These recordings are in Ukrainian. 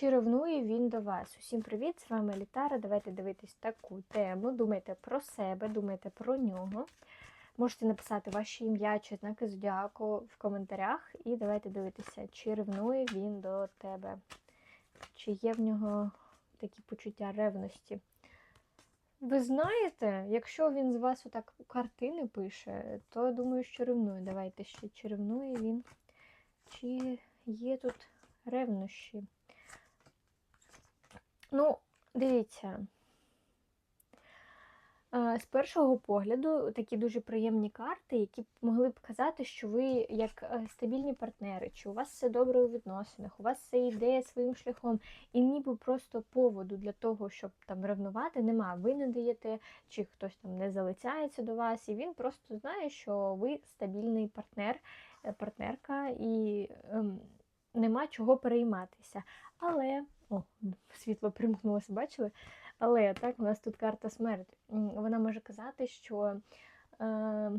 Чи ревнує він до вас? Усім привіт! З вами Літара. Давайте дивитись таку тему. Думайте про себе, думайте про нього. Можете написати ваше ім'я чи знаки зодіаку в коментарях. І давайте дивитися, чи ревнує він до тебе, чи є в нього такі почуття ревності. Ви знаєте, якщо він з вас отак картини пише, то я думаю, що ревнує. Давайте ще, чи ревнує він, чи є тут ревнощі. Ну, дивіться. Е, З першого погляду такі дуже приємні карти, які могли б казати, що ви як е, стабільні партнери, чи у вас все добре у відносинах, у вас все йде своїм шляхом, і ніби просто поводу для того, щоб там ревнувати, нема. Ви не даєте, чи хтось там не залицяється до вас, і він просто знає, що ви стабільний партнер, е, партнерка, і ем, нема чого перейматися. Але, о, світло примкнулося, бачили? Але так, у нас тут карта смерть. Вона може казати, що е,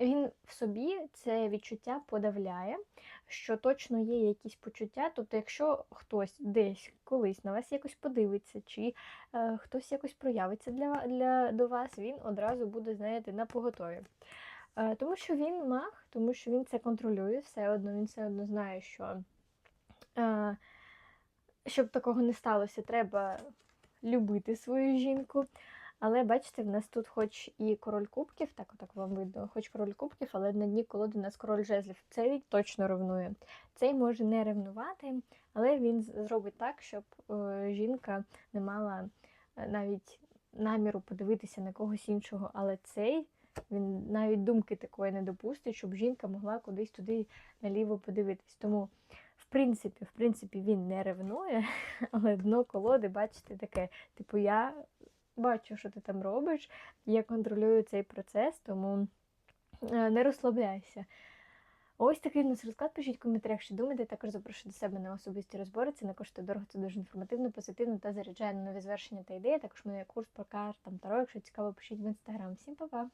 він в собі це відчуття подавляє, що точно є якісь почуття. Тобто, якщо хтось десь колись на вас якось подивиться, чи е, хтось якось проявиться для, для, до вас, він одразу буде, знаєте, на поготові. Е, тому що він маг, тому що він це контролює, все одно, він все одно знає, що щоб такого не сталося, треба любити свою жінку. Але бачите, в нас тут хоч і король кубків, так отак вам видно, хоч король кубків, але на дні колоди у нас король жезлів. Цей точно ревнує. Цей може не ревнувати, але він зробить так, щоб е, жінка не мала е, навіть наміру подивитися на когось іншого. Але цей він навіть думки такої не допустить, щоб жінка могла кудись туди наліво подивитись. Тому в принципі, в принципі, він не ревнує, але дно колоди, бачите, таке, типу, я бачу, що ти там робиш, я контролюю цей процес, тому е, не розслабляйся. Ось такий у нас розклад. Пишіть в коментарях, що думаєте. Також запрошую до себе на особисті розбори. Це не коштує дорого, це дуже інформативно, позитивно та заряджає на нові звершення та ідеї. Також в мене є курс по картам Таро. Якщо цікаво, пишіть в інстаграм. Всім па-па!